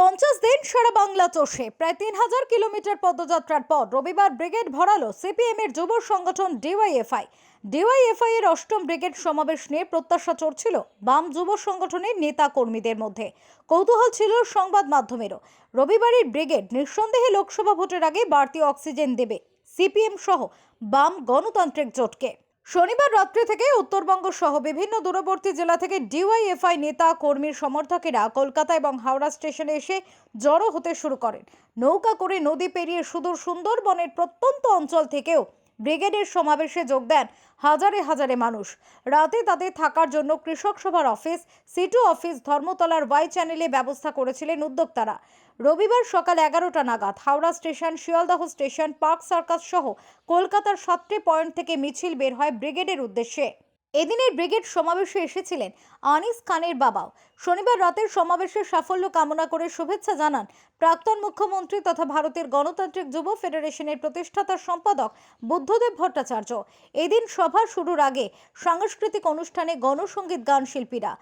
পঞ্চাশ দিন সারা বাংলা চষে। প্রায় তিন হাজার কিলোমিটার পদযাত্রার পর রবিবার ব্রিগেড ভরালো সিপিএম এর যুব সংগঠন ডিওয়াইএফআই। ডিওয়াইএফআই এর অষ্টম ব্রিগেড সমাবেশ নিয়ে প্রত্যাশা চড়ছিল বাম যুব সংগঠনের নেতা কর্মীদের মধ্যে। কৌতূহল ছিল সংবাদ মাধ্যমেরও। রবিবারের ব্রিগেড নিঃসন্দেহে লোকসভা ভোটের আগে বাড়তি অক্সিজেন দেবে সিপিএম সহ বাম গণতান্ত্রিক জোটকে। শনিবার রাত্রি থেকে উত্তরবঙ্গ সহ বিভিন্ন দূরবর্তী জেলা থেকে ডিওয়াইএফআই নেতা, কর্মীর সমর্থকেরা কলকাতা এবং হাওড়া স্টেশনে এসে জড়ো হতে শুরু করেন। নৌকা করে নদী পেরিয়ে সুদূর সুন্দরবনের প্রত্যন্ত অঞ্চল থেকেও ব্রিগেডের সমাবেশে যোগ দেন হাজারে হাজারে মানুষ। রাতে তাদের থাকার জন্য কৃষক সভার অফিস, সিটু অফিস, ধর্মতলার ওয়াই চ্যানেলে ব্যবস্থা করেছিলেন উদ্যোক্তারা। রবিবার সকাল এগারোটা নাগাদ Howrah station, Sealdah station, park circus সহ কলকাতার সাতটি পয়েন্ট থেকে মিছিল বের হয় ব্রিগেডের উদ্দেশ্যে। এদিনের ব্রিগেড সমাবেশে এসেছিলেন আনিস খানের বাবাও। শনিবার রাতের সমাবেশের সাফল্য কামনা করে শুভেচ্ছা জানান প্রাক্তন মুখ্যমন্ত্রী তথা ভারতের গণতান্ত্রিক যুব ফেডারেশনের প্রতিষ্ঠাতা সম্পাদক বুদ্ধদেব ভট্টাচার্য। এদিন সভা শুরুর আগে সাংস্কৃতিক অনুষ্ঠানে গণসঙ্গীত গান শিল্পীরা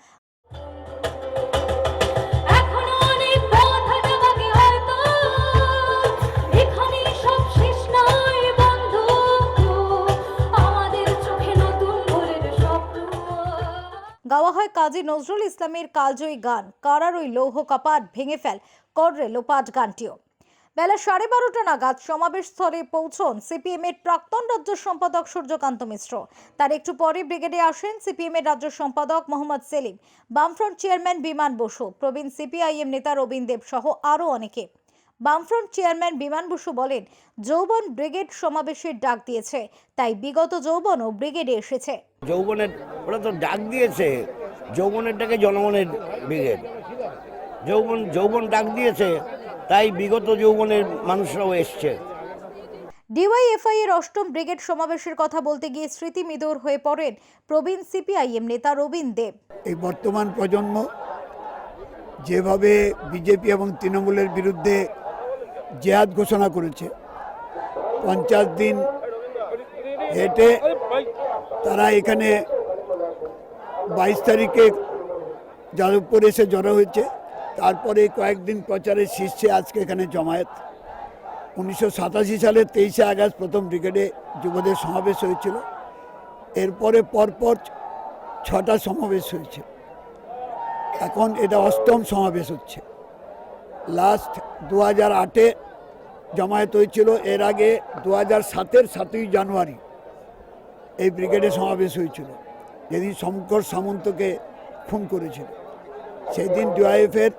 গাওয়া হয় কাজী নজরুল ইসলামের কালজয়ী গান, কারার ওই লৌহ কপাট ভেঙে ফেল, কররে লোপাট গানটিও। বেলা সাড়ে বারোটা নাগাদ সমাবেশ স্থলে পৌঁছন সিপিএম এর প্রাক্তন রাজ্য সম্পাদক সূর্যকান্ত মিশ্র। তার একটু পরে ব্রিগেডে আসেন সিপিএম এর রাজ্য সম্পাদক মোহাম্মদ সেলিম। বামফ্রন্ট চেয়ারম্যান বিমান বসু, প্রবীণ সিপিআইএম নেতা রবীন দেব সহ আরও অনেকে। বামফ্রন্ট চেয়ারম্যান বিমান বসু বলেন যৌবন ব্রিগেড সমাবেশের ডাক দিয়েছে তাই বিগত যৌবনও ব্রিগেডে এসেছে। যৌবনের ওরা তো ডাক দিয়েছে যৌবনের ডাকে জনগণের ব্রিগেড। যৌবন যৌবন ডাক দিয়েছে তাই বিগত যৌবনের মানুষরাও এসছে। ডিওয়াইএফআই এর অষ্টম ব্রিগেড সমাবেশের কথা বলতে গিয়ে স্মৃতি মিদুর হয়ে পড়েন প্রবীণ সিপিআইএম নেতা রবীন দেব। এই বর্তমান প্রজন্ম যেভাবে বিজেপি এবং তৃণমূলের বিরুদ্ধে জেহাদ ঘোষণা করেছে। পঞ্চাশ দিন হেঁটে তারা এখানে বাইশ তারিখে যাদবপুর এসে জড়ো হয়েছে। তারপরে কয়েকদিন প্রচারের শীর্ষে আজকে এখানে জমায়েত। উনিশশো সাতাশি সালের তেইশে আগস্ট প্রথম ব্রিগেডে যুবদের সমাবেশ হয়েছিল। এরপরে পরপর ছটা সমাবেশ হয়েছে। এখন এটা অষ্টম সমাবেশ হচ্ছে। লাস্ট দু হাজার আটে জমায়েত হয়েছিল, এর আগে দু হাজার সাতের সাতই জানুয়ারি এই ব্রিগেডে সমাবেশ হয়েছিল, যেদিন শঙ্কর সামন্তকে খুন করেছিল। সেই দিন ডিআইএফের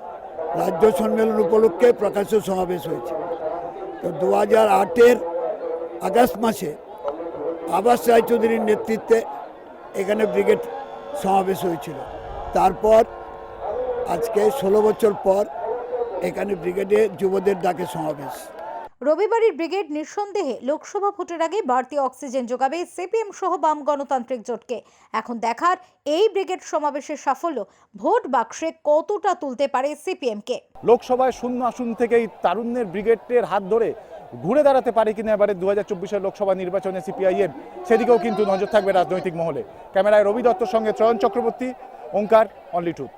রাজ্য সম্মেলন উপলক্ষে প্রকাশ্য সমাবেশ হয়েছে। তো দু হাজার আটের আগস্ট মাসে আবাস রায়চৌধুরীর নেতৃত্বে এখানে ব্রিগেড সমাবেশ হয়েছিল। তারপর আজকে ষোলো বছর পর এখানে ব্রিগেডে যুবদের ডাকে সমাবেশ। রবিবারের ব্রিগেড নিঃসন্দেহে লোকসভা ভোটের আগে বাড়তি অক্সিজেন যোগাবে সিপিএম সহ বাম গণতান্ত্রিক জোটকে। এখন দেখার এই ব্রিগেড সমাবেশের সাফল্য ভোট বাক্সে কতটা তুলতে পারে সিপিএমকে? লোকসভায় শূন্য আসন থেকে এই তারুণ্যের ব্রিগেডের হাত ধরে ঘুরে দাঁড়াতে পারে কিনা এবারে দু হাজার চব্বিশের লোকসভা নির্বাচনে সিপিআইএম সেদিকেও কিন্তু নজর থাকবে রাজনৈতিক মহলে। ক্যামেরায় রবি দত্তর সঙ্গে চয়ন চক্রবর্তী ওঙ্কার অনলি টুথ